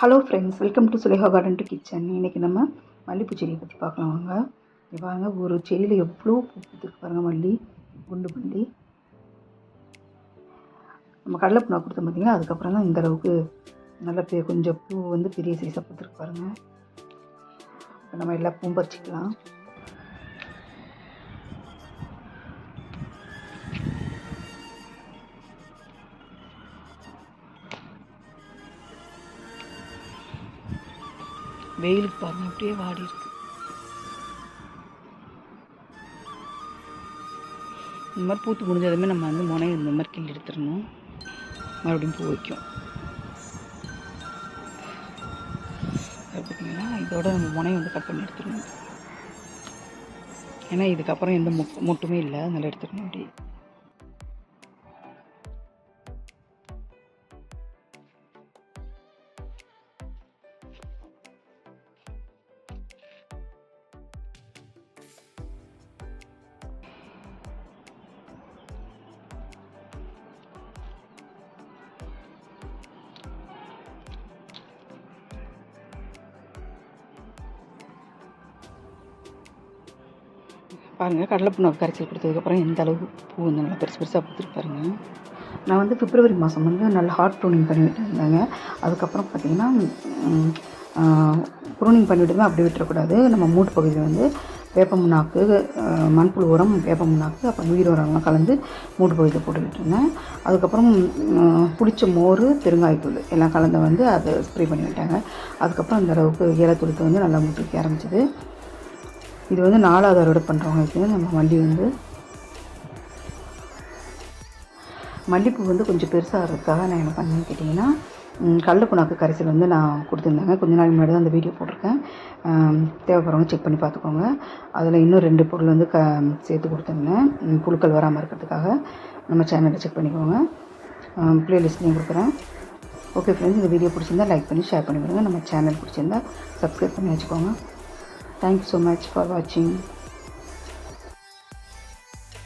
Hello friends welcome to Sulekha garden to kitchen இன்றைக்கி நம்ம மல்லிப்பூ செடியை பற்றி பார்க்கலாம் வாங்க. வாங்க பாருங்க ஒரு செடியில் எவ்வளோ பூ பூத்துருக்கு பாருங்கள் மல்லி குண்டு மல்லி. நம்ம கடலை புண்ணா கொடுத்தோம் பார்த்தீங்கன்னா அதுக்கப்புறம் தான் இந்த அளவுக்கு நல்ல பெரிய கொஞ்சம் பூ வந்து பெரிய சைஸாக பூத்துருக்கு பாருங்கள் நம்ம எல்லா பூவும் பறிச்சிக்கலாம். வெயிலுக்கு பாருங்க அப்படியே வாடி இருக்கு. இந்த மாதிரி பூத்து முடிஞ்சதுமே நம்ம வந்து முனை இந்த மாதிரி கிள்ளி எடுத்துடணும். மறுபடியும் பூ வைக்கும். அது இதோட நம்ம முனை வந்து கட் பண்ணி எடுத்துடணும். ஏன்னா இதுக்கப்புறம் எந்த மொட்டுமே இல்லை. அதனால எடுத்துடணும் அப்படி பாருங்கள் கடலைப்புண்ணாக்கு கரைச்சல் கொடுத்ததுக்கப்புறம் எந்த அளவு பூ வந்து நல்லா பெருசு பெருசாக பூத்துருக்கு பாருங்க. நான் வந்து பிப்ரவரி மாதம் வந்து நல்லா ஹார்ட் ப்ரூனிங் பண்ணிவிட்டு இருந்தேங்க அதுக்கப்புறம் பார்த்திங்கன்னா ப்ரூனிங் பண்ணிவிட்டுமே அப்படி விட்டுறக்கூடாது. நம்ம மூட்டு பகுதியில் வந்து வேப்பமுன்னாக்கு அஹ், மண்புழு உரம் வேப்பமுன்னாக்கு அப்புறம் உயிர் உரம்லாம் கலந்து மூட்டு பகுதியில் போட்டுக்கிட்டு இருந்தேன் அதுக்கப்புறம் புளிச்ச மோர் பெருங்காயத்தூள் எல்லாம் கலந்து வந்து அதை ஸ்ப்ரே பண்ணி விட்டாங்க. அதுக்கப்புறம் அந்த அளவுக்கு ஏலத்துளுத்து வந்து நல்லா முட்டிக்க ஆரம்பிச்சிது. இது வந்து நாலாவது அறுவடை பண்ணுறவங்களுக்கு நம்ம மல்லி வந்து மல்லிப்பூ வந்து கொஞ்சம் பெருசாக இருக்கிறதுக்காக நான் என்ன பண்ணேன்னு கேட்டிங்கன்னா கடல கடலைப்புண்ணாக்கு கரைசல் வந்து நான் கொடுத்துருந்தேங்க. கொஞ்ச நாள் முன்னாடி தான் அந்த வீடியோ போட்டிருக்கேன். தேவைப்படுறவங்க செக் பண்ணி பார்த்துக்கோங்க. அதில் இன்னும் ரெண்டு பொருள் வந்து க சேர்த்து கொடுத்துருந்தேன். புழுக்கள் வராமல் இருக்கிறதுக்காக நம்ம சேனலை செக் பண்ணிக்கோங்க. ப்ளேலிஸ்ட்லேயும் கொடுக்குறேன். ஓகே ஃப்ரெண்ட்ஸ் இந்த வீடியோ பிடிச்சிருந்தா லைக் பண்ணி ஷேர் பண்ணி விடுங்க. நம்ம சேனல் பிடிச்சிருந்தா சப்ஸ்கிரைப் பண்ணி வச்சுக்கோங்க. Thanks so much for watching.